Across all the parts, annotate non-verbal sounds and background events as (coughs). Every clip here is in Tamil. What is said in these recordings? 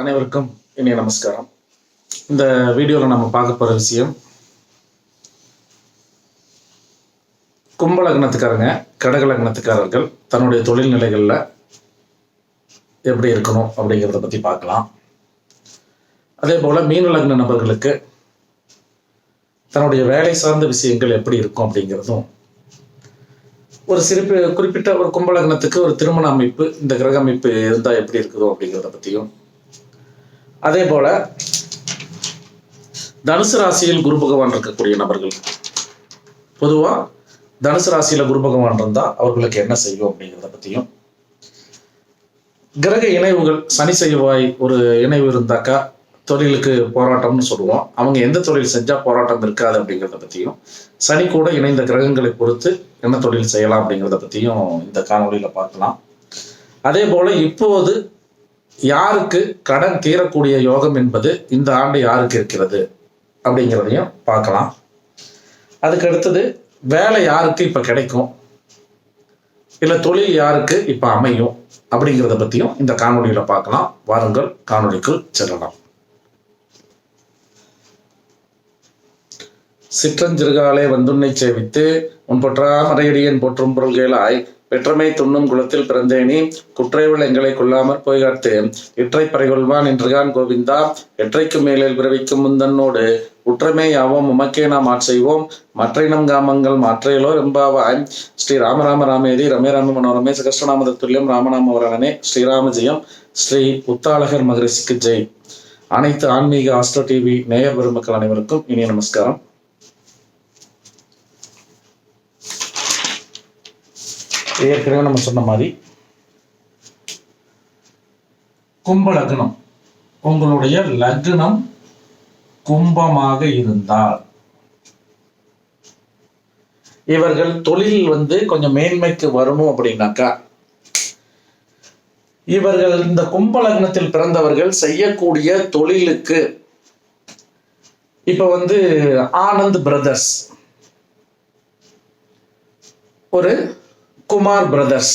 அனைவருக்கும் இனிய நமஸ்காரம். இந்த வீடியோவில் நம்ம பார்க்க போகிற விஷயம் கும்பலக்னத்துக்காரங்க கடகலக்னத்துக்காரர்கள் தன்னுடைய தொழில் நிலைகளில் எப்படி இருக்கணும் அப்படிங்கிறத பற்றி பார்க்கலாம். அதே போல் மீன லக்ன நபர்களுக்கு தன்னுடைய வேலை சார்ந்த விஷயங்கள் எப்படி இருக்கும் அப்படிங்கிறதும் ஒரு சிறப்பு குறிப்பிட்ட ஒரு கும்பலக்னத்துக்கு ஒரு திருமண அமைப்பு இந்த கிரக அமைப்பு இருந்தால் எப்படி இருக்குதோ அப்படிங்கிறத பற்றியும் அதே போல தனுசு ராசியில் குரு பகவான் இருக்கக்கூடிய நபர்கள். பொதுவா தனுசு ராசியில குரு பகவான் இருந்தா அவர்களுக்கு என்ன செய்யும் அப்படிங்கிறத பத்தியும் கிரக இணைவுகள் சனி செய்வாய் ஒரு இணைவு இருந்தாக்கா தொழிலுக்கு போராட்டம்னு சொல்லுவோம். அவங்க எந்த தொழில் செஞ்சா போராட்டம் இருக்காது அப்படிங்கிறத பத்தியும் சனி கூட இணைந்த கிரகங்களை பொறுத்து என்ன தொழில் செய்யலாம் அப்படிங்கிறத பத்தியும் இந்த காணொளியில பார்க்கலாம். அதே போல இப்போது யாருக்கு கடன் தீரக்கூடிய யோகம் என்பது இந்த ஆண்டு யாருக்கு இருக்கிறது அப்படிங்கிறதையும் பார்க்கலாம். அதுக்கு அடுத்தது வேலை யாருக்கு இப்ப கிடைக்கும்? இல்ல தொழில் யாருக்கு இப்ப அமையும்? அப்படிங்கிறத பத்தியும் இந்த காணொளியில பார்க்கலாம். வாருங்கள் காணொலிக்குள் செல்லலாம். சிற்றஞ்சிறுகாலே வந்துன்னை சேவித்து உன் பொற்றா மறையடியன் போற்றும் பொருள்களாய் பெற்றமை துண்ணும் குலத்தில் பிறந்தேனி குற்றையுள் எங்களை கொள்ளாமற் போய்காத்து. இற்றை பறைகொள்வான் என்றுகான் கோவிந்தா எற்றைக்கு மேலில் பிறவிக்கும் முந்தன்னோடு. உற்றமே யாவோம் உமக்கே நாம் ஆட்செய்வோம் மற்றைனம் காமங்கள் மாற்றையிலோ எம்பாவாய் ஸ்ரீ ராமராம ராமேதி ரமே ராம மனோரமே சகஸ்ரநாமத துல்லியம் ராமநாம வரணனே ஸ்ரீராம ஜெயம் ஸ்ரீ உத்தாளகர் மகரிஷிக்கு ஜெய். அனைத்து ஆன்மீக ஆஸ்ட்ரோ டிவி நேயர் பெருமக்கள் அனைவருக்கும் இனிய நமஸ்காரம். ஏற்கனவே நம்ம சொன்ன மாதிரி கும்ப லக்னம் உங்களுடைய லக்னம் கும்பமாக இருந்தால். இவர்கள் தொழில் வந்து கொஞ்சம் மேன்மைக்கு வரணும் அப்படின்னாக்கா இவர்கள் இந்த கும்ப லக்னத்தில் பிறந்தவர்கள் செய்யக்கூடிய தொழிலுக்கு இப்ப வந்து ஆனந்த் பிரதர்ஸ். ஒரு குமார் பிரதர்ஸ்.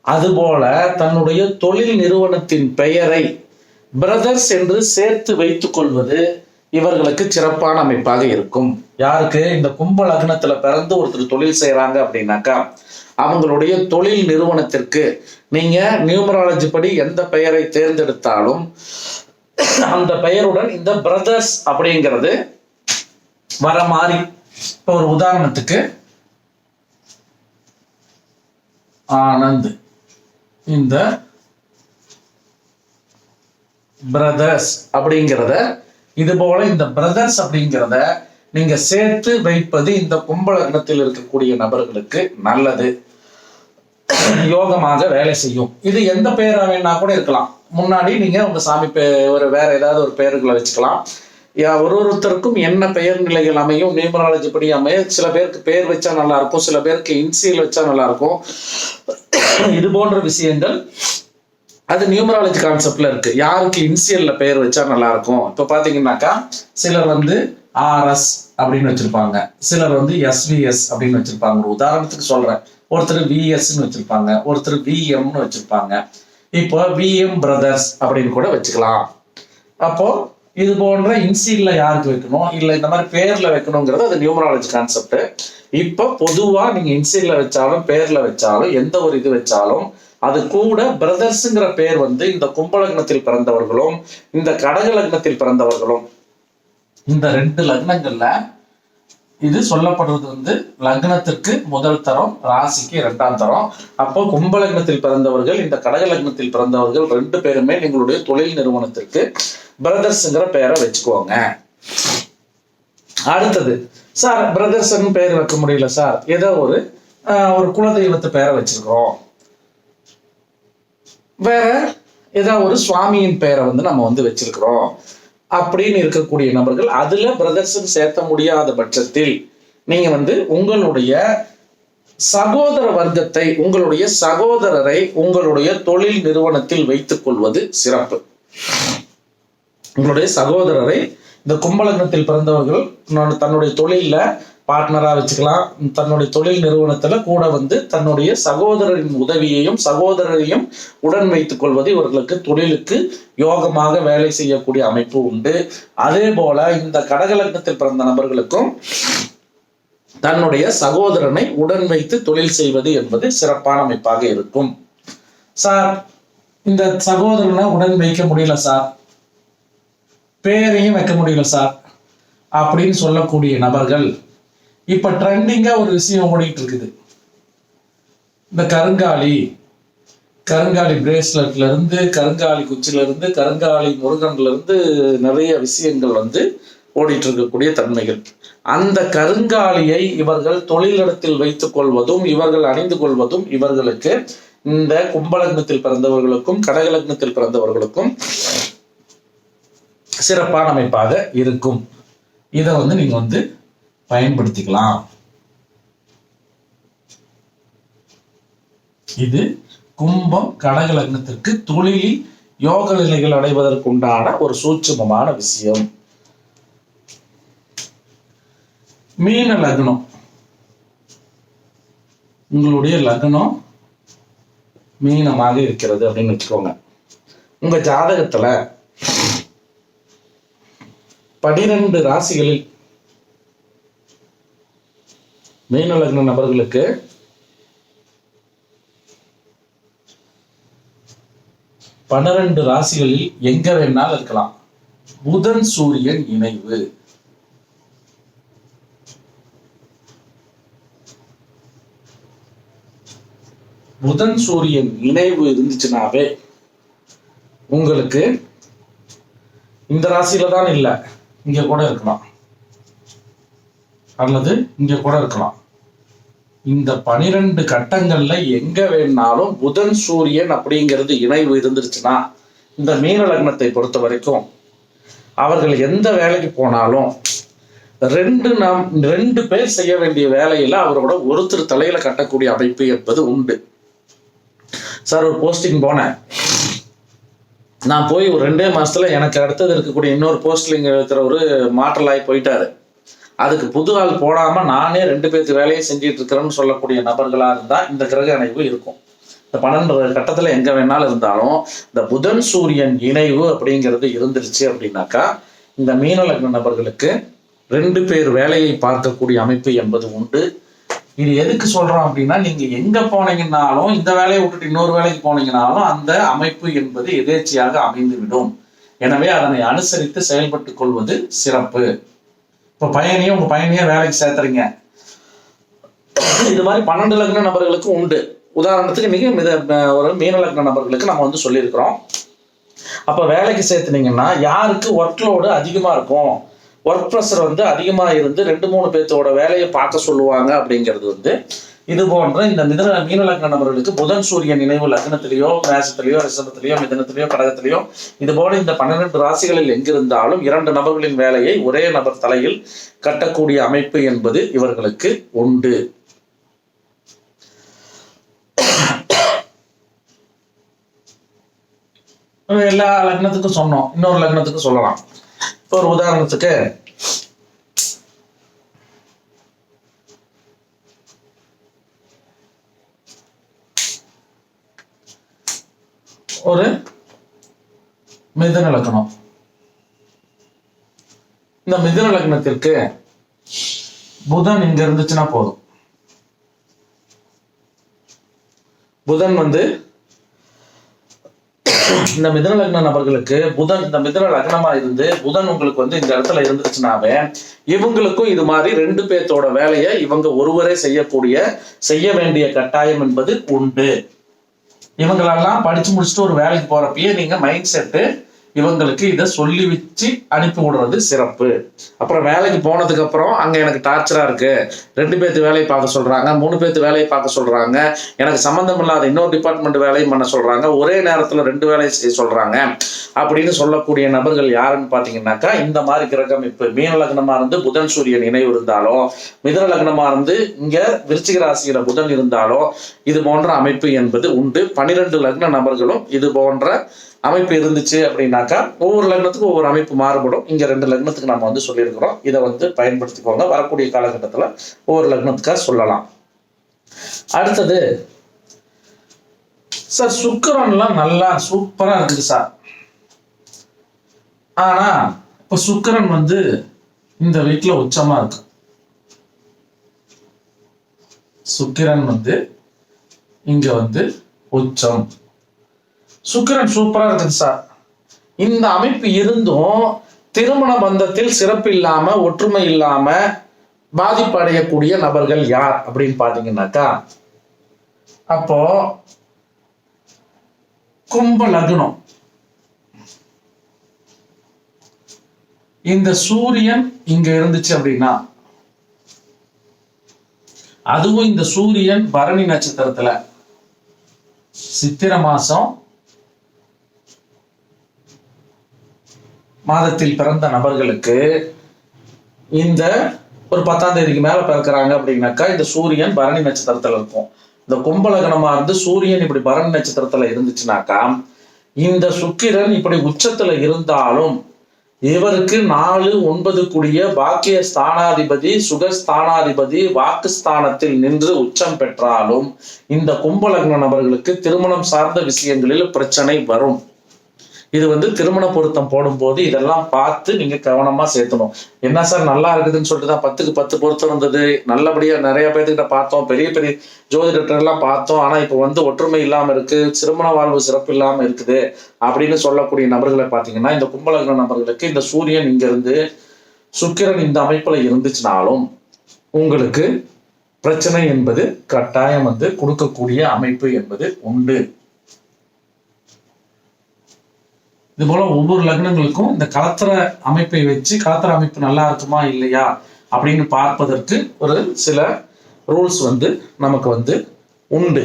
அதுபோல தன்னுடைய தொழில் நிறுவனத்தின் பெயரை பிரதர்ஸ் என்று சேர்த்து வைத்துக் கொள்வது இவர்களுக்கு சிறப்பான அமைப்பாக இருக்கும். யாருக்கு? இந்த கும்ப லக்னத்துல பிறந்து ஒருத்தர் தொழில் செய்யறாங்க அப்படின்னாக்கா அவங்களுடைய தொழில் நிறுவனத்திற்கு நீங்க நியூமராலஜி படி எந்த பெயரை தேர்ந்தெடுத்தாலும் அந்த பெயருடன் இந்த பிரதர்ஸ் அப்படிங்கிறது வர மாதிரி இப்போ ஒரு உதாரணத்துக்கு ஆனந்த். இந்த பிரதர்ஸ் அப்படிங்கிறத இது போல இந்த பிரதர்ஸ் அப்படிங்கிறத நீங்க சேர்த்து வைப்பது இந்த கும்பலக்னத்தில் இருக்கக்கூடிய நபர்களுக்கு நல்லது. யோகமாக வேலை செய்யும். இது எந்த பெயரா வேணா கூட இருக்கலாம். முன்னாடி நீங்க உங்க சாமி பே ஒரு வேற ஏதாவது ஒரு பெயர்களை வச்சுக்கலாம். ஒரு ஒருத்தருக்கும் என்ன பெயர் நிலைகள் அமையும்? நியூமராலஜி படி அமைய சில பேருக்கு பெயர் வச்சா நல்லா இருக்கும் சில பேருக்கு இன்சியல் வச்சா நல்லா இருக்கும். இது போன்ற விஷயங்கள் அது நியூமராலஜி கான்செப்ட்ல இருக்கு. யாருக்கு இன்சியல்ல பெயர் வச்சா நல்லா இருக்கும்? இப்ப பாத்தீங்கன்னாக்கா சிலர் வந்து ஆர்எஸ் அப்படின்னு வச்சிருப்பாங்க. சிலர் வந்து எஸ்விஎஸ் அப்படின்னு வச்சிருப்பாங்க. ஒரு உதாரணத்துக்கு சொல்றேன். ஒருத்தர் விஎஸ்ன்னு வச்சிருப்பாங்க. ஒருத்தர் விஎம்னு வச்சிருப்பாங்க. இப்போ விஎம் பிரதர்ஸ் அப்படின்னு கூட வச்சுக்கலாம். அப்போ இது போன்ற இன்சீல்ல யாருக்கு வைக்கணும்? இல்ல இந்த மாதிரி பேர்ல வைக்கணுங்கிறது அது நியூமராலஜி கான்செப்ட் இப்போ பொதுவா நீங்க இன்சியல்ல வச்சாலும் பேர்ல வச்சாலும் எந்த ஒரு இது வச்சாலும் அது கூட பிரதர்ஸ்ங்கிற பேர் வந்து இந்த கும்பலக்னத்தில் பிறந்தவர்களும் இந்த கடக லக்னத்தில் பிறந்தவர்களும். இந்த ரெண்டு லக்னங்கள்ல இது சொல்லப்படுறது வந்து லக்னத்திற்கு முதல் தரம் ராசிக்கு இரண்டாம் தரம். அப்போ கும்ப லக்னத்தில் பிறந்தவர்கள் இந்த கடக லக்னத்தில் பிறந்தவர்கள் ரெண்டு பேருமே எங்களுடைய தொழில் நிறுவனத்திற்கு பிரதர்ஸ்ங்கிற பெயரை வச்சுக்கோங்க. அடுத்தது சார் பிரதர்ஸ்ன்னு பெயர் வைக்க முடியல சார். ஏதோ ஒரு ஆஹ், ஒரு குலதெய்வத்து பெயரை வச்சிருக்கிறோம். வேற ஏதோ ஒரு சுவாமியின் பெயரை வந்து நம்ம வந்து வச்சிருக்கிறோம். அப்படின்னு இருக்கக்கூடிய நபர்கள் அதுல பிரதர்ஸ்ன்னு சேர்த்த முடியாத பட்சத்தில் நீங்க வந்து உங்களுடைய சகோதர வர்க்கத்தை உங்களுடைய சகோதரரை உங்களுடைய தொழில் நிறுவனத்தில் வைத்துக் கொள்வது சிறப்பு. உங்களுடைய சகோதரரை இந்த கும்பலக்னத்தில் பிறந்தவர்கள் தன்னுடைய தொழிலில் பார்ட்னரா வச்சுக்கலாம். தன்னுடைய தொழில் நிறுவனத்துல கூட வந்து தன்னுடைய சகோதரரின் உதவியையும் சகோதரரையும் உடன் வைத்துக் கொள்வது இவர்களுக்கு தொழிலுக்கு யோகமாக வேலை செய்யக்கூடிய அமைப்பு உண்டு. அதே போல இந்த கடகலக்னத்தில் பிறந்த நபர்களுக்கும் தன்னுடைய சகோதரனை உடன் வைத்து தொழில் செய்வது என்பது சிறப்பான அமைப்பாக இருக்கும். சார் இந்த சகோதரனை உடன் வைக்க முடியல சார். பேரையும் வைக்க முடியல சார் அப்படின்னு சொல்லக்கூடிய நபர்கள் இப்ப ட்ரெண்டிங்கா ஒரு விஷயம் ஓடிட்டு இருக்குது. இந்த கருங்காலி கருங்காலி பிரேஸ்லெட்ல இருந்து கருங்காலி குச்சில இருந்து கருங்காலி முருகன்ல இருந்து நிறைய விஷயங்கள் வந்து ஓடிட்டு இருக்கக்கூடிய தன்மைகள். அந்த கருங்காலியை இவர்கள் தொழிலிடத்தில் வைத்துக் கொள்வதும் இவர்கள் அணிந்து கொள்வதும் இவர்களுக்கு இந்த கும்பலக்னத்தில் பிறந்தவர்களுக்கும் கடகலக்னத்தில் பிறந்தவர்களுக்கும் சிறப்பான அமைப்பாக இருக்கும். இதை வந்து நீங்க வந்து பயன்படுத்திக்கலாம். இது கும்பம் கடக லக்னத்திற்கு தொழிலில் யோக நிலைகள் அடைவதற்கு உண்டான ஒரு சூட்சமமான விஷயம். மீன லக்னம். உங்களுடைய லக்னம் மீனமாக இருக்கிறது அப்படின்னு வச்சுக்கோங்க. உங்க ஜாதகத்துல பனிரெண்டு ராசிகளில் மீனலக்ன நபர்களுக்கு பன்னிரண்டு ராசிகளில் எங்க வேணாலும் இருக்கலாம். புதன் சூரியன் இணைவு. புதன் சூரியன் இணைவு இருந்துச்சுனாவே உங்களுக்கு இந்த ராசியில தான் இல்லை. இங்க கூட இருக்கலாம். அல்லது இங்க கூட இருக்கலாம். இந்த பனிரெண்டு கட்டங்கள்ல எங்க வேணாலும் புதன் சூரியன் அப்படிங்கிறது இணைவு இருந்துருச்சுன்னா இந்த மீன லக்னத்தை பொறுத்த வரைக்கும் அவர்கள் எந்த வேலைக்கு போனாலும் ரெண்டு நாம் ரெண்டு பேர் செய்ய வேண்டிய வேலையில அவரோட ஒருத்தர் தலையில கட்டக்கூடிய அமைப்பு என்பது உண்டு. சார் ஒரு போஸ்டிங் போனேன். நான் போய் ஒரு ரெண்டே மாசத்துல எனக்கு அடுத்தது இருக்கக்கூடிய இன்னொரு போஸ்டிங் இருக்கிறவரு மாற்றலாகி போயிட்டாரு. அதுக்கு புது ஆள் போடாம நானே ரெண்டு பேருக்கு வேலையை செஞ்சுட்டு இருக்கிறேன்னு சொல்லக்கூடிய நபர்களா இருந்தா இந்த கிரக இணைவு இருக்கும். இந்த பன்னெண்டு கட்டத்துல எங்க வேணாலும் இருந்தாலும் இந்த புதன் சூரியன் இணைவு அப்படிங்கிறது இருந்துருச்சு அப்படின்னாக்கா இந்த மீன லக்ன நபர்களுக்கு ரெண்டு பேர் வேலையை பார்க்கக்கூடிய அமைப்பு என்பது உண்டு. இது எதுக்கு சொல்றோம் அப்படின்னா நீங்க எங்க போனீங்கன்னாலும் இந்த வேலையை விட்டுட்டு இன்னொரு வேலைக்கு போனீங்கனாலும் அந்த அமைப்பு என்பது எதேச்சையாக அமைந்துவிடும். எனவே அதனை அனுசரித்து செயல்பட்டு கொள்வது சிறப்பு. இப்ப பயணியும் உங்க பையனையும் வேலைக்கு சேர்த்துறீங்க. இது மாதிரி பன்னெண்டு லக்ன நபர்களுக்கு உண்டு. உதாரணத்துக்கு மிக மித ஒரு மீன லக்ன நபர்களுக்கு நம்ம வந்து சொல்லியிருக்கிறோம். அப்ப வேலைக்கு சேர்த்துனீங்கன்னா யாருக்கு ஒர்க் லோடு அதிகமா இருக்கும்? ஒர்க் ப்ரெஷர் வந்து அதிகமா இருந்து ரெண்டு மூணு பேர்த்தோட வேலையை பார்க்க சொல்லுவாங்க அப்படிங்கிறது வந்து இது போன்ற இந்த மிதன மீன லக்ன நபர்களுக்கு புதன் சூரியன் நினைவு லக்னத்திலேயோ மேசத்திலேயோ ரிசபத்திலேயோ மிதனத்திலேயோ கடகத்திலேயோ இது போல இந்த பன்னிரெண்டு ராசிகளில் எங்கிருந்தாலும் இரண்டு நபர்களின் வேலையை ஒரே நபர் தலையில் கட்டக்கூடிய அமைப்பு என்பது இவர்களுக்கு உண்டு. எல்லா லக்னத்துக்கும் சொன்னோம். இன்னொரு லக்னத்துக்கு சொல்லலாம். இப்போ ஒரு உதாரணத்துக்கு ஒரு மிதுன லக்னம். இந்த மிதுன லக்னத்திற்கு புதன் இங்க இருந்துச்சுன்னா போதும். புதன் வந்து இந்த மிதன லக்ன நபர்களுக்கு புதன் இந்த மிதன லக்னமா இருந்து புதன் உங்களுக்கு வந்து இந்த இடத்துல இருந்துச்சுனாவே இவங்களுக்கும் இது மாதிரி ரெண்டு பேர்த்தோட வேலையை இவங்க ஒருவரே செய்யக்கூடிய செய்ய வேண்டிய கட்டாயம் என்பது உண்டு. இவங்களெல்லாம் படிச்சு முடிச்சுட்டு ஒரு வேலைக்கு போறப்பயே நீங்க மைண்ட் செட்டு இவங்களுக்கு இதை சொல்லி வச்சு அனுப்பி விடுறது சிறப்பு. அப்புறம் வேலைக்கு போனதுக்கு அப்புறம் அங்க எனக்கு டார்ச்சரா இருக்கு. ரெண்டு பேர்த்து வேலையை பார்க்க சொல்றாங்க மூணு பேர்த்து வேலையை பார்க்க சொல்றாங்க. எனக்கு சம்மந்தம் இல்லாத இன்னொரு டிபார்ட்மெண்ட் வேலையும் பண்ண சொல்றாங்க. ஒரே நேரத்துல ரெண்டு வேலையை செய்ய சொல்றாங்க. அப்படின்னு சொல்லக்கூடிய நபர்கள் யாருன்னு பாத்தீங்கன்னாக்கா இந்த மாதிரி கிரகம் இப்ப மீன லக்னமா இருந்து புதன் சூரியன் இணைவு இருந்தாலும் மிதன லக்னமா இருந்து இங்க விருச்சிக ராசியில புதன் இருந்தாலும் இது போன்ற அமைப்பு என்பது உண்டு. பனிரெண்டு லக்ன நபர்களும் இது போன்ற அமைப்பு இருந்துச்சு அப்படின்னாக்கா ஒவ்வொரு லக்னத்துக்கும் ஒவ்வொரு அமைப்பு மாறுபடும். இங்கே ரெண்டு லக்னத்துக்கு நம்ம வந்து சொல்லியிருக்கிறோம். இதை வந்து பயன்படுத்திக்கோங்க. வரக்கூடிய காலகட்டத்தில் ஒவ்வொரு லக்னத்துக்காக சொல்லலாம். அடுத்தது சார் சுக்கிரன்லாம் நல்லா சூப்பராக இருக்குது சார் ஆனால் இப்போ சுக்கிரன் வந்து இந்த வீட்டில் உச்சமாக இருக்கு. சுக்கிரன் வந்து இங்கே வந்து உச்சம். சுக்கிரன் சூப்பரா இருக்குது சார் இந்த அமைப்பு இருந்தும் திருமண பந்தத்தில் சிறப்பு இல்லாம ஒற்றுமை இல்லாம பாதிப்படையக்கூடிய நபர்கள் யார் அப்படின்னு பாத்தீங்கன்னாக்கா அப்போ கும்ப லக்னம். இந்த சூரியன் இங்க இருந்துச்சு அப்படின்னா அதுவும் இந்த சூரியன் பரணி நட்சத்திரத்துல சித்திர மாசம் மாதத்தில் பிறந்த நபர்களுக்கு இந்த ஒரு பத்தாம் தேதிக்கு மேல பிறக்கிறாங்க அப்படின்னாக்கா இந்த சூரியன் பரணி நட்சத்திரத்துல இருக்கும். இந்த கும்பலகனமா இருந்து சூரியன் இப்படி பரணி நட்சத்திரத்துல இருந்துச்சுனாக்கா இந்த சுக்கிரன் இப்படி உச்சத்துல இருந்தாலும் இவருக்கு நாலு ஒன்பது கூடிய பாக்கிய ஸ்தானாதிபதி சுகஸ்தானாதிபதி வாக்குஸ்தானத்தில் நின்று உச்சம் பெற்றாலும் இந்த கும்பலக்ன நபர்களுக்கு திருமணம் சார்ந்த விஷயங்களில் பிரச்சனை வரும். இது வந்து திருமண பொருத்தம் போடும்போது இதெல்லாம் பார்த்து நீங்க கவனமா சேர்த்தணும். என்ன சார் நல்லா இருக்குதுன்னு சொல்லிட்டு தான் பத்துக்கு பத்து பொருத்தம் இருந்தது. நல்லபடியா நிறைய பேர்த்துக்கிட்ட பார்த்தோம். பெரிய பெரிய ஜோதிடர்கள் எல்லாம் பார்த்தோம். ஆனா இப்ப வந்து ஒற்றுமை இல்லாம இருக்கு. திருமண வாழ்வு சிறப்பு இல்லாம இருக்குது அப்படின்னு சொல்லக்கூடிய நபர்களை பாத்தீங்கன்னா இந்த கும்பலக்ன நபர்களுக்கு இந்த சூரியன் இங்க இருந்து சுக்கிரன் இந்த அமைப்புல இருந்துச்சுனாலும் உங்களுக்கு பிரச்சனை என்பது கட்டாயம் வந்து கொடுக்கக்கூடிய அமைப்பு என்பது உண்டு. இது போல ஒவ்வொரு லக்னங்களுக்கும் இந்த கலத்திர அமைப்பை வச்சு கலத்திர அமைப்பு நல்லா இருக்குமா இல்லையா அப்படின்னு பார்ப்பதற்கு ஒரு சில ரூல்ஸ் வந்து நமக்கு வந்து உண்டு.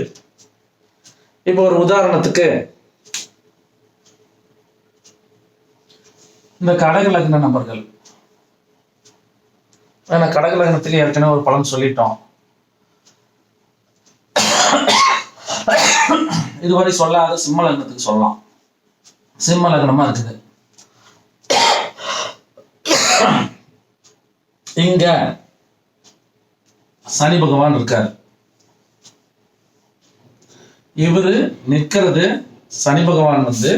இப்போ ஒரு உதாரணத்துக்கு இந்த கடக லக்ன நபர்கள். ஏன்னா கடக லக்னத்துக்கு ஏற்கனவே ஒரு பலன் சொல்லிட்டோம். இதுவரை சொல்லாத சிம்ம லக்னத்துக்கு சொல்லலாம். சிம்ம லக்னமா இருக்குது. இங்க சனி பகவான் இருக்காரு. இவரு நிற்கிறது சனி பகவான் வந்து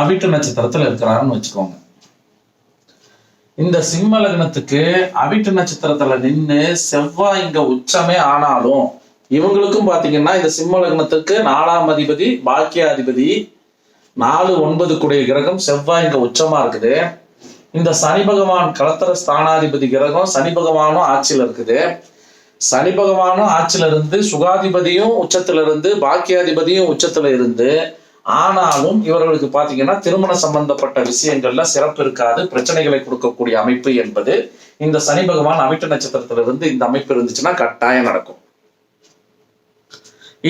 அவிட்ட நட்சத்திரத்துல இருக்கிறாருன்னு வச்சுக்கோங்க. இந்த சிம்ம லக்னத்துக்கு அவிட்டு நட்சத்திரத்துல நின்று செவ்வாய் இங்க உச்சமே ஆனாலும் இவங்களுக்கும் பாத்தீங்கன்னா இந்த சிம்ம லக்னத்துக்கு நாலாம் அதிபதி பாக்கியாதிபதி நாலு ஒன்பது கூடிய கிரகம் செவ்வாய் இங்க உச்சமா இருக்குது. இந்த சனி பகவான் கலத்தர ஸ்தானாதிபதி கிரகம் சனி பகவானும் ஆட்சியில இருக்குது. சனி பகவானும் ஆட்சியில இருந்து சுகாதிபதியும் உச்சத்துல இருந்து பாக்கியாதிபதியும் உச்சத்துல இருந்து. ஆனாலும் இவர்களுக்கு பாத்தீங்கன்னா திருமண சம்பந்தப்பட்ட விஷயங்கள்ல சிறப்பு இருக்காது பிரச்சனைகளை கொடுக்கக்கூடிய அமைப்பு என்பது இந்த சனி பகவான் அமிட்ட நட்சத்திரத்துல இருந்து இந்த அமைப்பு இருந்துச்சுன்னா கட்டாயம் நடக்கும்.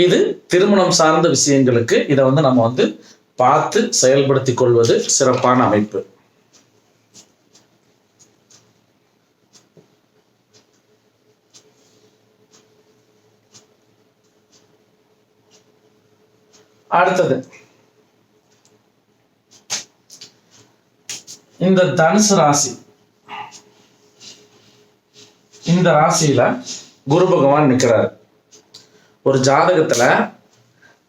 இது திருமணம் சார்ந்த விஷயங்களுக்கு இதை வந்து நம்ம வந்து பார்த்து செயல்படுத்தி கொள்வது சிறப்பான அமைப்பு. அடுத்தது. இந்த தனுசு ராசி. இந்த ராசியில குரு பகவான் நிக்கிறாரு. ஒரு ஜாதகத்துல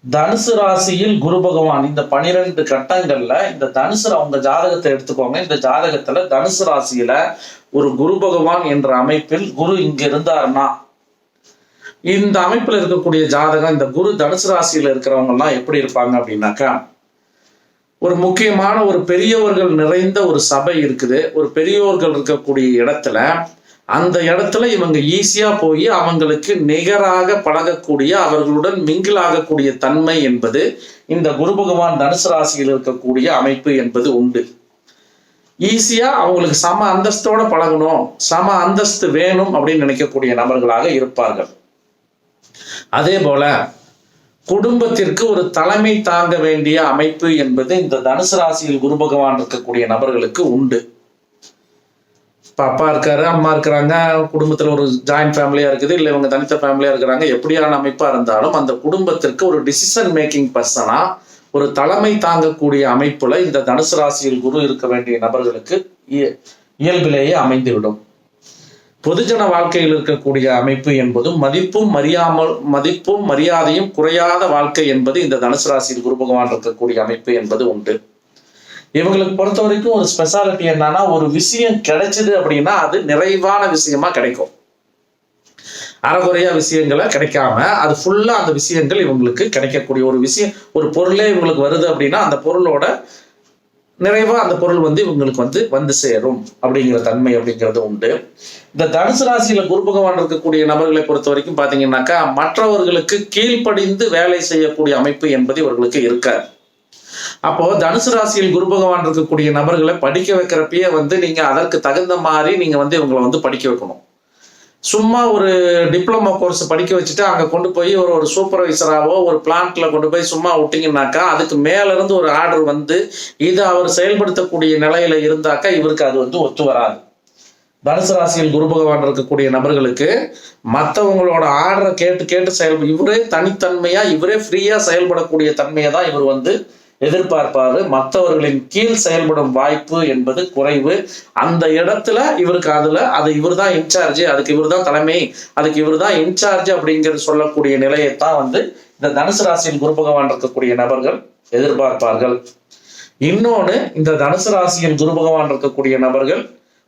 தனுசு ராசியில் குரு பகவான் இந்த பனிரெண்டு கட்டங்கள்ல இந்த தனுசு அவங்க ஜாதகத்தை எடுத்துக்கோங்க. இந்த ஜாதகத்துல தனுசு ராசியில ஒரு குரு பகவான் என்ற அமைப்பில் குரு இங்க இருந்தாருன்னா இந்த அமைப்புல இருக்கக்கூடிய ஜாதகம் இந்த குரு தனுசு ராசியில இருக்கிறவங்க எல்லாம் எப்படி இருப்பாங்க அப்படின்னாக்கா ஒரு முக்கியமான ஒரு பெரியவர்கள் நிறைந்த ஒரு சபை இருக்குது. ஒரு பெரியோர்கள் இருக்கக்கூடிய இடத்துல அந்த இடத்துல இவங்க ஈஸியா போய் அவங்களுக்கு நிகராக பழகக்கூடிய அவர்களுடன் மிங்கிள் ஆகக்கூடிய தன்மை என்பது இந்த குரு பகவான் தனுசு ராசியில் இருக்கக்கூடிய அமைப்பு என்பது உண்டு. ஈஸியா அவங்களுக்கு சம அந்தஸ்தோட பழகணும் சம அந்தஸ்து வேணும் அப்படின்னு நினைக்கக்கூடிய நபர்களாக இருப்பார்கள். அதே போல குடும்பத்திற்கு ஒரு தலைமை தாங்க வேண்டிய அமைப்பு என்பது இந்த தனுசு ராசியில் குரு பகவான் இருக்கக்கூடிய நபர்களுக்கு உண்டு. இப்ப அப்பா இருக்காரு அம்மா இருக்கிறாங்க குடும்பத்துல ஒரு ஜாயிண்ட் ஃபேமிலியா இருக்குது இல்ல இவங்க தனித்த ஃபேமிலியா இருக்கிறாங்க எப்படியான அமைப்பா இருந்தாலும் அந்த குடும்பத்திற்கு ஒரு டிசிஷன் மேக்கிங் பர்சனா ஒரு தலைமை தாங்கக்கூடிய அமைப்புல இந்த தனுசு ராசியில் குரு இருக்க வேண்டிய நபர்களுக்கு இய- இயல்பிலேயே அமைந்துவிடும். பொதுஜன வாழ்க்கையில் இருக்கக்கூடிய அமைப்பு என்பதும் மதிப்பும் மரியாமல் மதிப்பும் மரியாதையும் குறையாத வாழ்க்கை என்பது இந்த தனுசு ராசியில் குரு பகவான் இருக்கக்கூடிய அமைப்பு என்பது உண்டு. இவங்களுக்கு பொறுத்த வரைக்கும் ஒரு ஸ்பெஷாலிட்டி என்னன்னா ஒரு விஷயம் கிடைச்சது அப்படின்னா அது நிறைவான விஷயமா கிடைக்கும். அறகுறையா விஷயங்களை கிடைக்காம அது ஃபுல்லா அந்த விஷயங்கள் இவங்களுக்கு கிடைக்கக்கூடிய ஒரு விஷயம் ஒரு பொருளே இவங்களுக்கு வருது அப்படின்னா அந்த பொருளோட நிறைவா அந்த பொருள் வந்து இவங்களுக்கு வந்து வந்து சேரும் அப்படிங்கிற தன்மை அப்படிங்கிறது உண்டு. இந்த தனுசு ராசியில குரு பகவான் இருக்கக்கூடிய நபர்களை பொறுத்த வரைக்கும் பாத்தீங்கன்னாக்கா மற்றவர்களுக்கு கீழ்ப்படிந்து வேலை செய்யக்கூடிய அமைப்பு என்பது இவர்களுக்கு இருக்காது. அப்போ தனுசு ராசியில் குரு பகவான் இருக்கக்கூடிய நபர்களை படிக்க வைக்கிறப்பயே வந்து நீங்க அதற்கு தகுந்த மாதிரி நீங்க வந்து இவங்களை வந்து படிக்க வைக்கணும். சும்மா ஒரு டிப்ளமோ கோர்ஸ் படிக்க வச்சுட்டு அங்க கொண்டு போய் ஒரு ஒரு சூப்பர்வைசராவோ ஒரு பிளான்ட்ல கொண்டு போய் சும்மா விட்டீங்கன்னாக்கா அதுக்கு மேல இருந்து ஒரு ஆர்டர் வந்து இது அவர் செயல்படுத்தக்கூடிய நிலையில இருந்தாக்கா இவருக்கு அது வந்து ஒத்து வராது. தனுசு ராசியில் குரு பகவான் இருக்கக்கூடிய நபர்களுக்கு மற்றவங்களோட ஆர்டரை கேட்டு கேட்டு செயல் இவரே தனித்தன்மையா இவரே ஃப்ரீயா செயல்படக்கூடிய தன்மையை தான் இவர் வந்து எதிர்பார்ப்பாரு மற்றவர்களின் கீழ் செயல்படும் வாய்ப்பு என்பது குறைவு. அந்த இடத்துல இவருக்கு அதுல அது இவர் தான் இன்சார்ஜ் அதுக்கு இவர் தான் தலைமை அதுக்கு இவர் தான் இன்சார்ஜ் அப்படிங்கிறது சொல்லக்கூடிய நிலையைத்தான் வந்து இந்த தனுசு ராசியின் குரு பகவான் இருக்கக்கூடிய நபர்கள் எதிர்பார்ப்பார்கள். இன்னொன்னு இந்த தனுசு ராசியின் குரு பகவான் இருக்கக்கூடிய நபர்கள்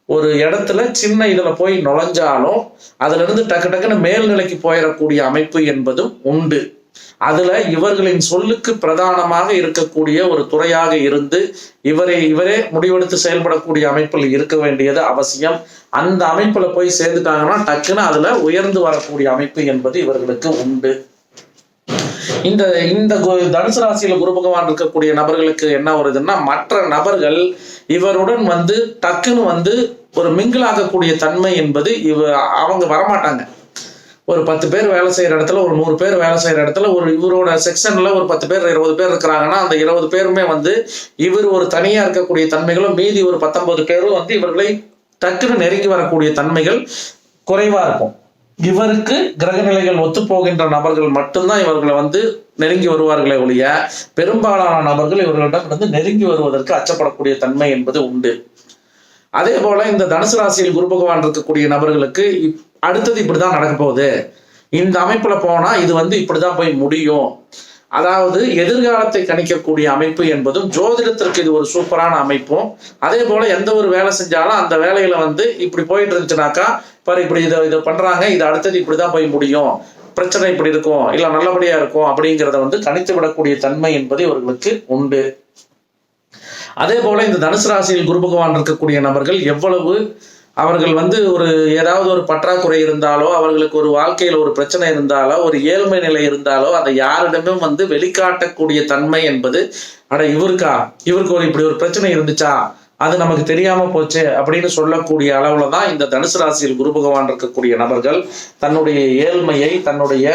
ஒரு இடத்துல சின்ன இதுல போய் நுழைஞ்சாலும் அதுல இருந்து டக்கு டக்குன்னு மேல்நிலைக்கு போயிடக்கூடிய அமைப்பு என்பதும் உண்டு. அதுல இவர்களின் சொல்லுக்கு பிரதானமாக இருக்கக்கூடிய ஒரு துறையாக இருந்து இவரை இவரே முடிவெடுத்து செயல்படக்கூடிய அமைப்பில் இருக்க வேண்டியது அவசியம். அந்த அமைப்புல போய் சேர்ந்துட்டாங்கன்னா டக்குன்னு அதுல உயர்ந்து வரக்கூடிய அமைப்பு என்பது இவர்களுக்கு உண்டு. இந்த இந்த தனுசு ராசியில குரு பகவான் இருக்கக்கூடிய நபர்களுக்கு என்ன வருதுன்னா மற்ற நபர்கள் இவருடன் வந்து டக்குன்னு வந்து ஒரு மிங்கிளாகக்கூடிய தன்மை என்பது இவ அவங்க வரமாட்டாங்க. ஒரு பத்து பேர் வேலை செய்யற இடத்துல ஒரு நூறு பேர் வேலை செய்யற இடத்துல ஒரு இவரோட செக்ஷன்ல ஒரு பத்து பேர் இருபது பேர் இருக்கிறாங்கன்னா அந்த இருபது பேருமே வந்து இவர் ஒரு தனியா இருக்கக்கூடிய தன்மைகளும் மீதி ஒரு பத்தொன்பது பேரும் வந்து இவர்களை டக்குன்னு நெருங்கி வரக்கூடிய தன்மைகள் குறைவா இருக்கும். இவருக்கு கிரகநிலைகள் ஒத்து போகின்ற நபர்கள் மட்டும்தான் இவர்களை வந்து நெருங்கி வருவார்களே ஒழிய பெரும்பாலான நபர்கள் இவர்களிடம் வந்து நெருங்கி வருவதற்கு அச்சப்படக்கூடிய தன்மை என்பது உண்டு. அதே போல இந்த தனுசு ராசியில் குரு பகவான் இருக்கக்கூடிய நபர்களுக்கு இப்- அடுத்தது இப்படிதான் நடக்க போகுது. இந்த அமைப்புல போனா இது வந்து இப்படிதான் போய் முடியும். அதாவது எதிர்காலத்தை கணிக்கக்கூடிய அமைப்பு என்பதும் ஜோதிடத்திற்கு இது ஒரு சூப்பரான அமைப்பும். அதே போல எந்த ஒரு வேலை செஞ்சாலும் அந்த வேலையில வந்து இப்படி போயிட்டு இருந்துச்சுனாக்கா பாரு இப்படி இதை இதை பண்றாங்க இது அடுத்தது இப்படிதான் போய் முடியும். பிரச்சனை இப்படி இருக்கும் இல்ல நல்லபடியா இருக்கும் அப்படிங்கிறத வந்து கணித்து விடக்கூடிய தன்மை என்பது இவர்களுக்கு உண்டு. அதே போல இந்த தனுசு ராசியில் குரு பகவான் இருக்கக்கூடிய நபர்கள் எவ்வளவு அவர்கள் வந்து ஒரு ஏதாவது ஒரு பற்றாக்குறை இருந்தாலோ அவர்களுக்கு ஒரு வாழ்க்கையில் ஒரு பிரச்சனை இருந்தாலோ ஒரு ஏழ்மை நிலை இருந்தாலோ அதை யாரிடமும் வந்து வெளிக்காட்டக்கூடிய தன்மை என்பது அட இவருக்கா? இவருக்கு ஒரு இப்படி ஒரு பிரச்சனை இருந்துச்சா? அது நமக்கு தெரியாம போச்சு அப்படின்னு சொல்லக்கூடிய அளவுல தான் இந்த தனுசு ராசியில் குரு பகவான் இருக்கக்கூடிய நபர்கள் தன்னுடைய ஏழ்மையை தன்னுடைய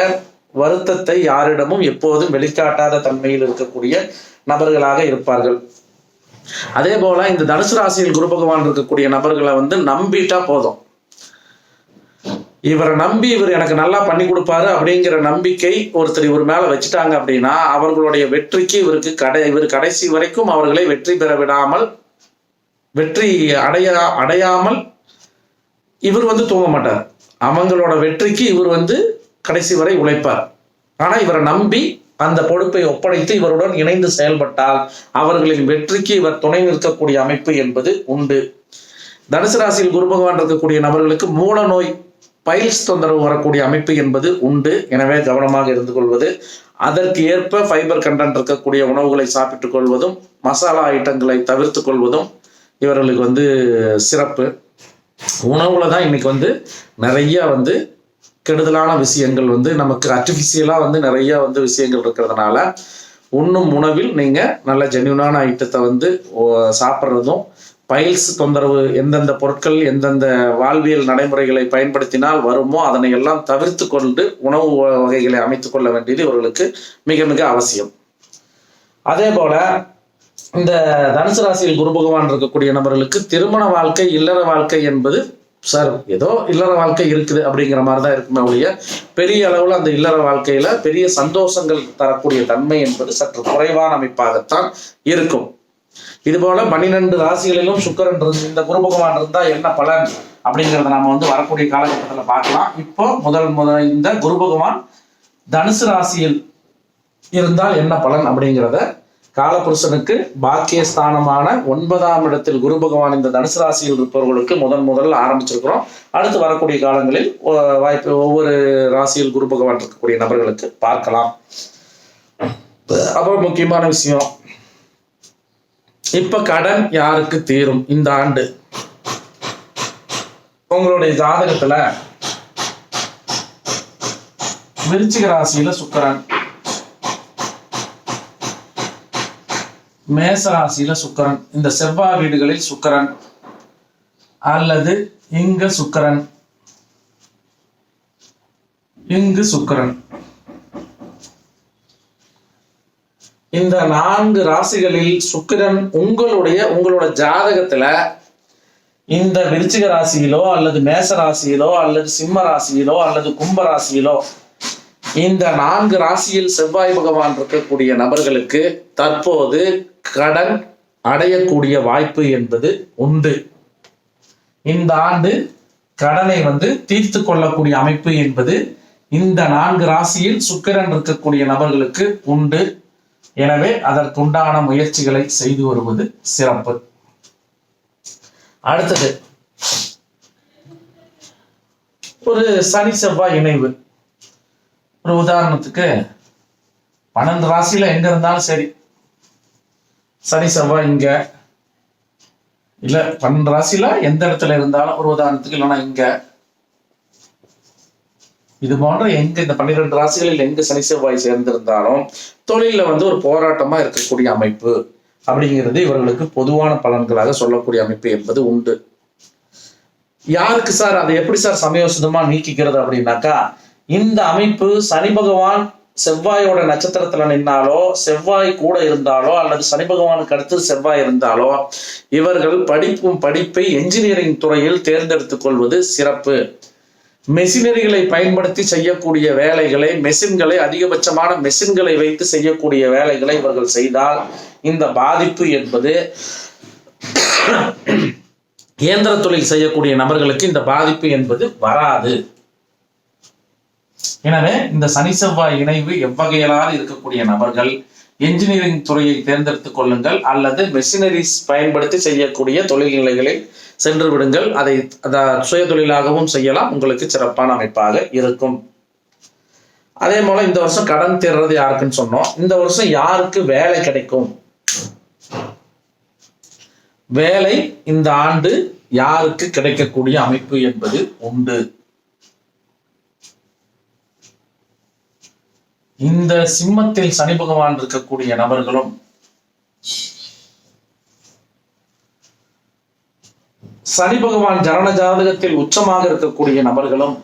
வருத்தத்தை யாரிடமும் எப்போதும் வெளிக்காட்டாத தன்மையில் இருக்கக்கூடிய நபர்களாக இருப்பார்கள். அதே போல இந்த தனுசு ராசியில் குரு பகவான் இருக்கக்கூடிய நபர்களை வந்து நம்பிட்டா போதும். இவரை நம்பி இவர் எனக்கு நல்லா பண்ணி கொடுப்பாரு அப்படிங்கிற நம்பிக்கை ஒருத்தர் இவர் மேல வச்சுட்டாங்க அப்படின்னா அவர்களுடைய வெற்றிக்கு இவருக்கு கடை இவர் கடைசி வரைக்கும் அவர்களை வெற்றி பெற விடாமல் வெற்றி அடையா அடையாமல் இவர் வந்து தூங்க மாட்டார். அவங்களோட வெற்றிக்கு இவர் வந்து கடைசி வரை உழைப்பார். ஆனா இவரை நம்பி அந்த பொறுப்பை ஒப்படைத்து இவருடன் இணைந்து செயல்பட்டால் அவர்களின் வெற்றிக்கு இவர் துணை நிற்கக்கூடிய அமைப்பு என்பது உண்டு. தனுசு ராசியில் குரு பகவான் இருக்கக்கூடிய நபர்களுக்கு மூல நோய் பைல்ஸ் தொந்தரவு வரக்கூடிய அமைப்பு என்பது உண்டு. எனவே கவனமாக இருந்து கொள்வது அதற்கு ஏற்ப ஃபைபர் கண்டென்ட் இருக்கக்கூடிய உணவுகளை சாப்பிட்டுக் கொள்வதும் மசாலா ஐட்டங்களை தவிர்த்து கொள்வதும் இவர்களுக்கு வந்து சிறப்பு. உணவுல தான் இன்னைக்கு வந்து நிறைய வந்து கெடுதலான விஷயங்கள் வந்து நமக்கு அர்டிஃபிஷியலாக வந்து நிறைய வந்து விஷயங்கள் இருக்கிறதுனால உண்ணும் உணவில் நீங்கள் நல்ல ஜென்யூனான ஐட்டத்தை வந்து ஓ, சாப்பிட்றதும் பயில்ஸ் தொந்தரவு எந்தெந்த பொருட்கள் எந்தெந்த வாழ்வியல் நடைமுறைகளை பயன்படுத்தினால் வருமோ அதனை எல்லாம் தவிர்த்து கொண்டு உணவு வகைகளை அமைத்து கொள்ள வேண்டியது இவர்களுக்கு மிக மிக அவசியம். அதே போல இந்த தனுசு ராசியில் குரு பகவான் இருக்கக்கூடிய நபர்களுக்கு திருமண வாழ்க்கை இல்லற வாழ்க்கை என்பது சார் ஏதோ இல்லற வாழ்க்கை இருக்குது அப்படிங்கிற மாதிரி தான் இருக்குமே ஒழிய பெரிய அளவில் அந்த இல்லற வாழ்க்கையில பெரிய சந்தோஷங்கள் தரக்கூடிய தன்மை என்பது சற்று குறைவான அமைப்பாகத்தான் இருக்கும். இதுபோல பன்னிரெண்டு ராசிகளிலும் சுக்கரன் இருந்து இந்த குரு பகவான் இருந்தா என்ன பலன் அப்படிங்கிறத நாம வந்து வரக்கூடிய காலகட்டத்தில் பார்க்கலாம். இப்போ முதல் முதல் இந்த குரு பகவான் தனுசு ராசியில் இருந்தால் என்ன பலன் அப்படிங்கிறத காலபுருஷனுக்கு பாக்கியஸ்தானமான ஒன்பதாம் இடத்தில் குரு பகவான் இந்த தனுசு ராசியில் இருப்பவர்களுக்கு முதன் முதல்ல ஆரம்பிச்சிருக்கிறோம். அடுத்து வரக்கூடிய காலங்களில் வாய்ப்பு ஒவ்வொரு ராசியில் குரு பகவான் இருக்கக்கூடிய நபர்களுக்கு பார்க்கலாம். அப்புறம் முக்கியமான விஷயம். இப்ப கடன் யாருக்கு தீரும் இந்த ஆண்டு? உங்களுடைய ஜாதகத்துல விருச்சிக ராசியில சுக்கிரன். மேசராசியில சுக்கரன். இந்த செவ்வாய் வீடுகளில் சுக்கிரன். அல்லது இங்க சுக்கரன். இங்கு சுக்கரன். இந்த நான்கு ராசிகளில் சுக்கிரன் உங்களுடைய உங்களோட ஜாதகத்துல இந்த விருச்சிக ராசியிலோ அல்லது மேச ராசியிலோ அல்லது சிம்ம ராசியிலோ அல்லது கும்ப ராசியிலோ இந்த நான்கு ராசியில் செவ்வாய் பகவான் இருக்கக்கூடிய நபர்களுக்கு தற்போது கடன் அடையக்கூடிய வாய்ப்பு என்பது உண்டு. இந்த ஆண்டு கடனை வந்து தீர்த்து கொள்ளக்கூடிய அமைப்பு என்பது இந்த நான்கு ராசியில் சுக்கிரன் இருக்கக்கூடிய நபர்களுக்கு உண்டு. எனவே அதற்குண்டான முயற்சிகளை செய்து வருவது சிறப்பு. அடுத்தது ஒரு சனி செவ்வாய் இணைவு. ஒரு உதாரணத்துக்கு பன்னெண்டு ராசியில எங்க இருந்தாலும் சரி சனி செவ்வாய் இங்க. இல்ல பன்னெண்டு ராசியில எந்த இடத்துல இருந்தாலும் ஒரு உதாரணத்துக்கு இல்லைன்னா இங்க. இது போன்ற எங்க இந்த பன்னிரெண்டு ராசிகளில் எங்க சனி செவ்வாய் சேர்ந்திருந்தாலும் தொழில வந்து ஒரு போராட்டமா இருக்கக்கூடிய அமைப்பு அப்படிங்கிறது இவர்களுக்கு பொதுவான பலன்களாக சொல்லக்கூடிய அமைப்பு என்பது உண்டு. யாருக்கு சார் அதை எப்படி சார் சமயோசிதமா நீக்கிக்கிறது அப்படின்னாக்கா இந்த அமைப்பு சனி பகவான் செவ்வாயோட நட்சத்திரத்துல நின்னாலோ செவ்வாய் கூட இருந்தாலோ அல்லது சனி பகவானுக்கு அடுத்து செவ்வாய் இருந்தாலோ இவர்கள் படிப்பும் படிப்பை என்ஜினியரிங் துறையில் தேர்ந்தெடுத்துக் கொள்வது சிறப்பு. மெஷினரிகளை பயன்படுத்தி செய்யக்கூடிய வேலைகளை மெஷின்களை அதிகபட்சமான மெஷின்களை வைத்து செய்யக்கூடிய வேலைகளை இவர்கள் செய்தால் இந்த பாதிப்பு என்பது (coughs) இயந்திர தொழில் செய்யக்கூடிய நபர்களுக்கு இந்த பாதிப்பு என்பது வராது. எனவே இந்த சனி செவ்வாய் இணைவு எவ்வகையிலாவது இருக்கக்கூடிய நபர்கள் என்ஜினியரிங் துறையை தேர்ந்தெடுத்துக் கொள்ளுங்கள் அல்லது மெஷினரிஸ் பயன்படுத்தி செய்யக்கூடிய தொழில் நிலைகளில் சென்று விடுங்கள். அதை அத சுய தொழிலாகவும் செய்யலாம். உங்களுக்கு சிறப்பான அமைப்பாக இருக்கும். அதே போல இந்த வருஷம் கடன் தேர்றது யாருக்குன்னு சொன்னோம். இந்த வருஷம் யாருக்கு வேலை கிடைக்கும்? வேலை இந்த ஆண்டு யாருக்கு கிடைக்கக்கூடிய அமைப்பு என்பது உண்டு. இந்த சிம்மத்தில் சனி பகவான் இருக்கக்கூடிய நபர்களும் சனி பகவான் ஜனன ஜாதகத்தில் உச்சமாக இருக்கக்கூடிய நபர்களும்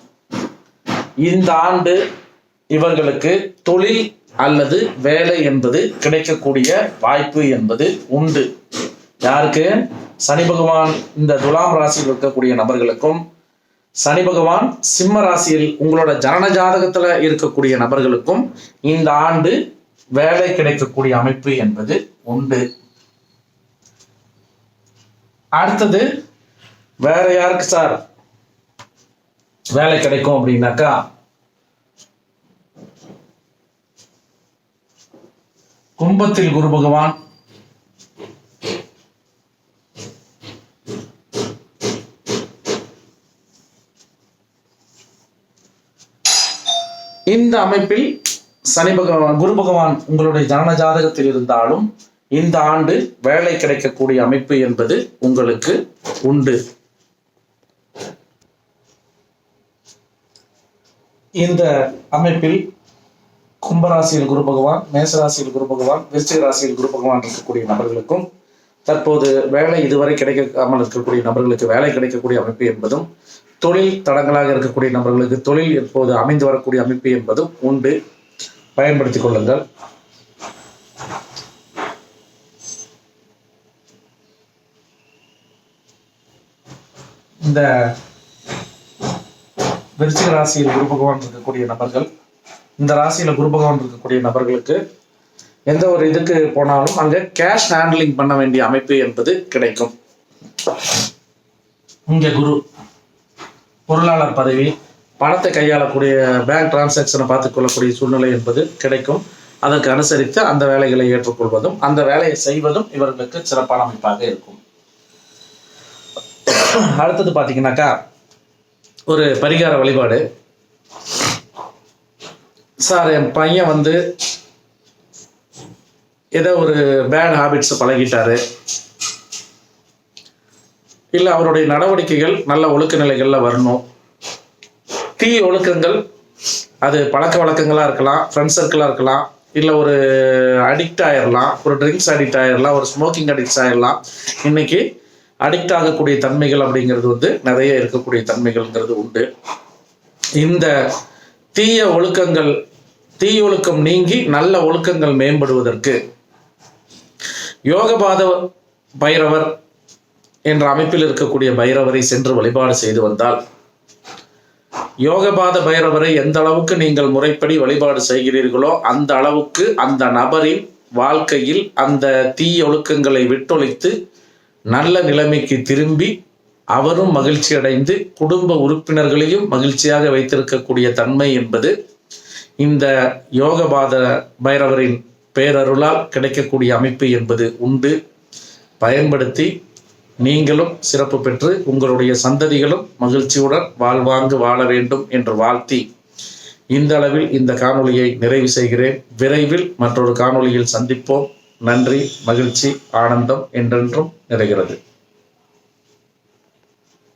இந்த ஆண்டு இவர்களுக்கு தொழில் அல்லது வேலை என்பது கிடைக்கக்கூடிய வாய்ப்பு என்பது உண்டு. யாருக்கு? சனி பகவான் இந்த துலாம் ராசியில் இருக்கக்கூடிய நபர்களுக்கும் சனி பகவான் சிம்ம ராசியில் உங்களோட ஜனன ஜாதகத்துல இருக்கக்கூடிய நபர்களுக்கும் இந்த ஆண்டு வேலை கிடைக்கக்கூடிய அமைப்பு என்பது உண்டு. அடுத்தது வேற யாருக்கு சார் வேலை கிடைக்கும் அப்படின்னாக்கா கும்பத்தில் குரு பகவான் இந்த அமைப்பில் சனி பகவான் குரு பகவான் உங்களுடைய ஜனன ஜாதகத்தில் இருந்தாலும் இந்த ஆண்டு வேலை கிடைக்கக்கூடிய அமைப்பு என்பது உங்களுக்கு உண்டு. இந்த அமைப்பில் கும்பராசியில் குரு பகவான் மேசராசியில் குரு பகவான் விருச்சிக ராசியில் குரு பகவான் இருக்கக்கூடிய நபர்களுக்கும் தற்போது வேலை இதுவரை கிடைக்காமல் இருக்கக்கூடிய நபர்களுக்கு வேலை கிடைக்கக்கூடிய அமைப்பு என்பதும் தொழில் தடங்களாக இருக்கக்கூடிய நபர்களுக்கு தொழில் இப்போது அமைந்து வரக்கூடிய அமைப்பு என்பதும் உண்டு பயன்படுத்திக் கொள்ளுங்கள். இந்த விருச்சிக ராசியில் குரு பகவான் இருக்கக்கூடிய நபர்கள் இந்த ராசியில குரு பகவான் இருக்கக்கூடிய நபர்களுக்கு எந்த ஒரு இதுக்கு போனாலும் அங்க கேஷ் ஹேண்ட்லிங் பண்ண வேண்டிய அமைப்பு என்பது கிடைக்கும். இங்க குரு பொருளாளர் பதவி பணத்தை கையாளக்கூடிய பேங்க் டிரான்சாக்ஷனை பார்த்துக்கொள்ளக்கூடிய சூழ்நிலை என்பது கிடைக்கும். அதற்கு அனுசரித்து அந்த வேலைகளை ஏற்றுக்கொள்வதும் அந்த வேலையை செய்வதும் இவர்களுக்கு சிறப்பான அமைப்பாக இருக்கும். அடுத்தது பார்த்தீங்கன்னாக்கா ஒரு பரிகார வழிபாடு. சார் என் பையன் வந்து ஏதோ ஒரு பேட் ஹாபிட்ஸை பழகிட்டாரு. இல்லை அவருடைய நடவடிக்கைகள் நல்ல ஒழுக்க நிலைகளில் வரணும். தீய ஒழுக்கங்கள் அது பழக்க வழக்கங்களாக இருக்கலாம் ஃப்ரெண்ட் சர்க்கிளாக இருக்கலாம் இல்லை ஒரு அடிக்ட் ஆயிடலாம் ஒரு ட்ரிங்க்ஸ் அடிக்ட் ஆயிடலாம் ஒரு ஸ்மோக்கிங் அடிக்ட் ஆயிடலாம் இன்னைக்கு அடிக்ட் ஆகக்கூடிய தன்மைகள் அப்படிங்கிறது வந்து நிறைய இருக்கக்கூடிய தன்மைகள்ங்கிறது உண்டு. இந்த தீய ஒழுக்கங்கள் தீய ஒழுக்கம் நீங்கி நல்ல ஒழுக்கங்கள் மேம்படுவதற்கு யோகபாத பைரவர் என்ற அமைப்பில் இருக்கக்கூடிய பைரவரை சென்று வழிபாடு செய்து வந்தால் யோகபாத பைரவரை எந்த அளவுக்கு நீங்கள் முறைப்படி வழிபாடு செய்கிறீர்களோ அந்த அளவுக்கு அந்த நபரின் வாழ்க்கையில் அந்த தீய ஒழுக்கங்களை விட்டொழித்து நல்ல நிலைமைக்கு திரும்பி அவரும் மகிழ்ச்சி அடைந்து குடும்ப உறுப்பினர்களையும் மகிழ்ச்சியாக வைத்திருக்கக்கூடிய தன்மை என்பது இந்த யோகபாத பைரவரின் பேரருளால் கிடைக்கக்கூடிய அமைப்பு என்பது உண்டு. பயன்படுத்தி நீங்களும் சிறப்பு பெற்று உங்களுடைய சந்ததிகளும் மகிழ்ச்சியுடன் வாழ்வாங்கு வாழ வேண்டும் என்று வாழ்த்தி இந்த அளவில் இந்த காணொளியை நிறைவு செய்கிறேன். விரைவில் மற்றொரு காணொளியில் சந்திப்போம். நன்றி மகிழ்ச்சி ஆனந்தம் என்றென்றும் நிறைகிறது.